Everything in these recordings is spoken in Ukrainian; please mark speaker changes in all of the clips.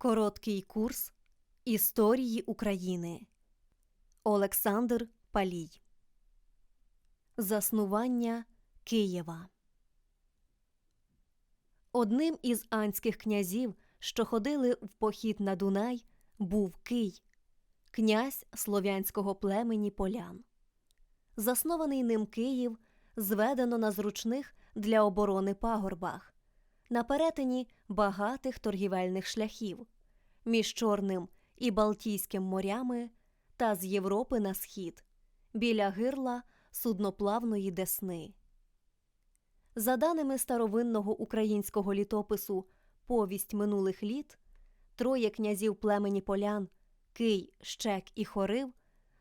Speaker 1: Короткий курс Історії України. Олександр Палій. Заснування Києва. Одним із анських князів, що ходили в похід на Дунай, був Кий, князь слов'янського племені полян. Заснований ним Київ зведено на зручних для оборони пагорбах, на перетині багатих торгівельних шляхів між Чорним і Балтійським морями та з Європи на схід, біля гирла судноплавної Десни. За даними старовинного українського літопису Повість минулих літ, троє князів племені полян Кий, Щек і Хорив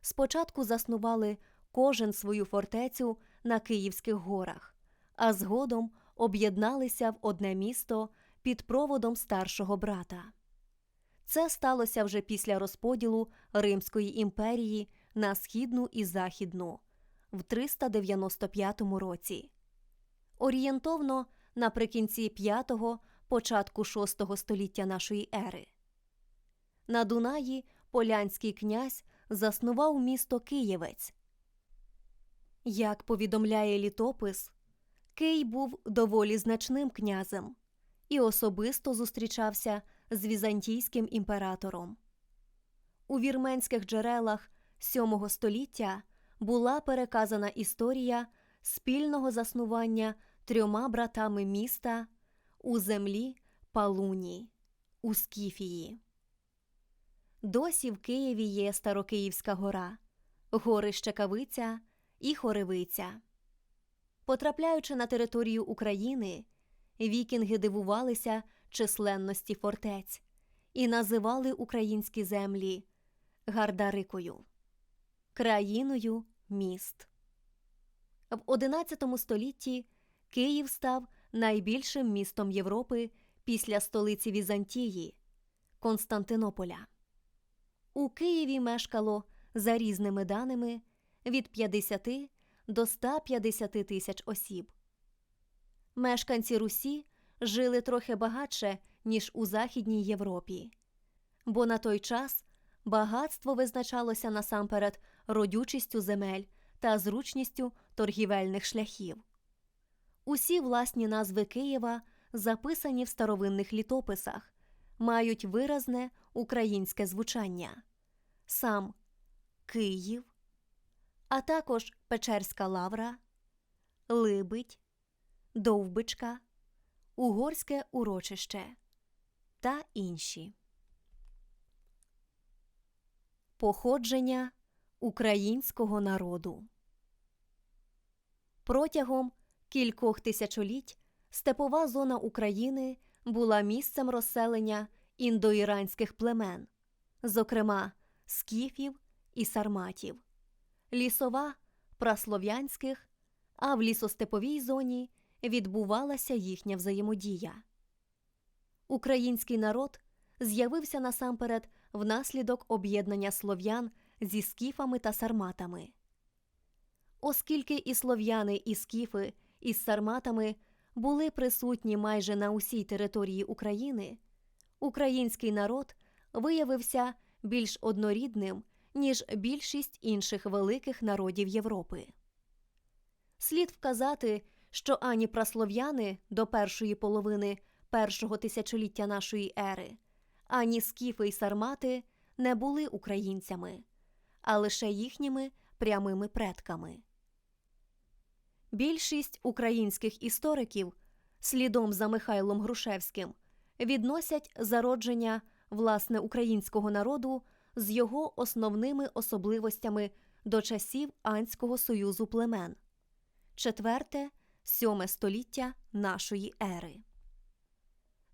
Speaker 1: спочатку заснували кожен свою фортецю на Київських горах, а згодом об'єдналися в одне місто під проводом старшого брата. Це сталося вже після розподілу Римської імперії на східну і західну в 395 році. Орієнтовно наприкінці 5-го, початку 6 століття нашої ери. На Дунаї полянський князь заснував місто Києвець. Як повідомляє літопис, Кий був доволі значним князем і особисто зустрічався з візантійським імператором. У вірменських джерелах VII століття була переказана історія спільного заснування трьома братами міста у землі Палуні у Скіфії. Досі в Києві є Старокиївська гора, гори Щекавиця і Хоревиця. Потрапляючи на територію України, вікінги дивувалися численності фортець і називали українські землі Гардарикою, країною міст. В XI столітті Київ став найбільшим містом Європи після столиці Візантії Константинополя. У Києві мешкало за різними даними від 50 до 150 тисяч осіб. Мешканці Русі жили трохи багатше, ніж у Західній Європі, бо на той час багатство визначалося насамперед родючістю земель та зручністю торгівельних шляхів. Усі власні назви Києва, записані в старовинних літописах, мають виразне українське звучання сам Київ, а також Печерська лавра, Либідь, Довбичка, Угорське урочище та інші. Походження українського народу протягом кількох тисячоліть степова зона України була місцем розселення індоіранських племен, зокрема скіфів і сарматів, лісова праслов'янських, а в лісостеповій зоні відбувалася їхня взаємодія. Український народ з'явився насамперед внаслідок об'єднання слов'ян зі скіфами та сарматами. Оскільки і слов'яни, і скіфи із сарматами були присутні майже на усій території України, український народ виявився більш однорідним, ніж більшість інших великих народів Європи. Слід вказати, що ані праслов'яни до першої половини першого тисячоліття нашої ери, ані скіфи й сармати не були українцями, а лише їхніми прямими предками. Більшість українських істориків, слідом за Михайлом Грушевським, відносять зародження власне українського народу з його основними особливостями до часів Анського союзу племен четверте, сьоме століття нашої ери.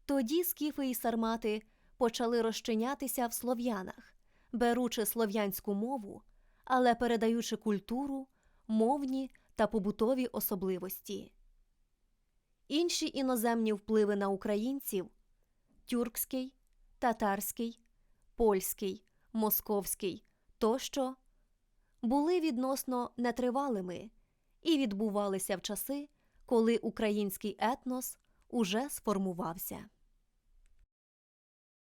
Speaker 1: Тоді скіфи і сармати почали розчинятися в слов'янах, беручи слов'янську мову, але передаючи культуру, мовні та побутові особливості. Інші іноземні впливи на українців тюркський, татарський, польський, московський тощо були відносно нетривалими і відбувалися в часи, коли український етнос уже сформувався.